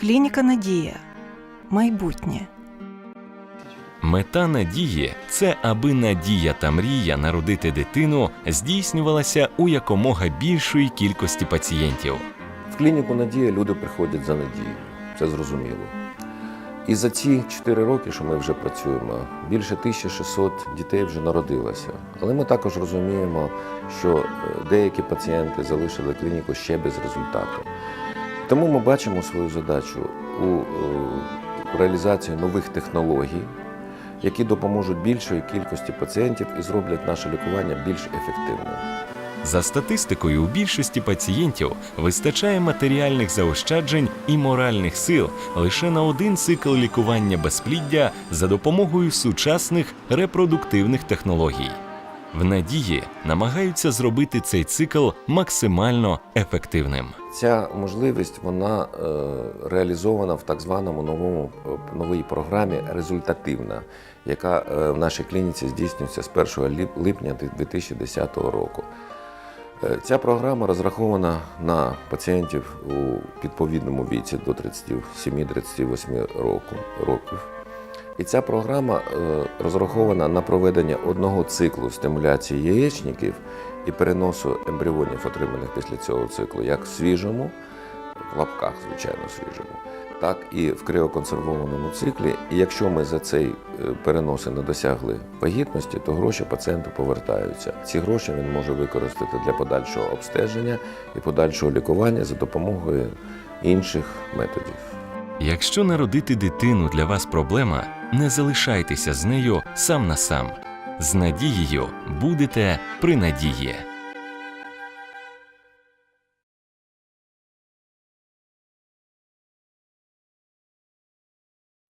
Клініка Надія. Майбутнє. Мета надії це аби надія та мрія народити дитину здійснювалася у якомога більшої кількості пацієнтів. В клініку Надія люди приходять за надією, це зрозуміло. І за ці 4 роки, що ми вже працюємо, більше 1600 дітей вже народилося. Але ми також розуміємо, що е, деякі пацієнти залишили клініку ще без результату. Тому ми бачимо свою задачу у е, реалізації нових технологій, які допоможуть більшої кількості пацієнтів і зроблять наше лікування більш ефективним. За статистикою, у більшості пацієнтів вистачає матеріальних заощаджень і моральних сил лише на один цикл лікування безпліддя за допомогою сучасних репродуктивних технологій. В надії намагаються зробити цей цикл максимально ефективним. Ця можливість вона е, реалізована в так званому новому е, новій програмі результативна, яка е, в нашій клініці здійснюється з 1 ліп- липня 2010 року. Ця програма розрахована на пацієнтів у відповідному віці до 37-38 року, років. І ця програма е, розрахована на проведення одного циклу стимуляції яєчників і переносу ембріонів, отриманих після цього циклу, як в свіжому, в лапках, звичайно, свіжому, так і в криоконсервованому циклі. І якщо ми за цей е, перенос не досягли вагітності, то гроші пацієнту повертаються. Ці гроші він може використати для подальшого обстеження і подальшого лікування за допомогою інших методів. Якщо народити дитину для вас проблема, не залишайтеся з нею сам на сам. З надією будете при надії.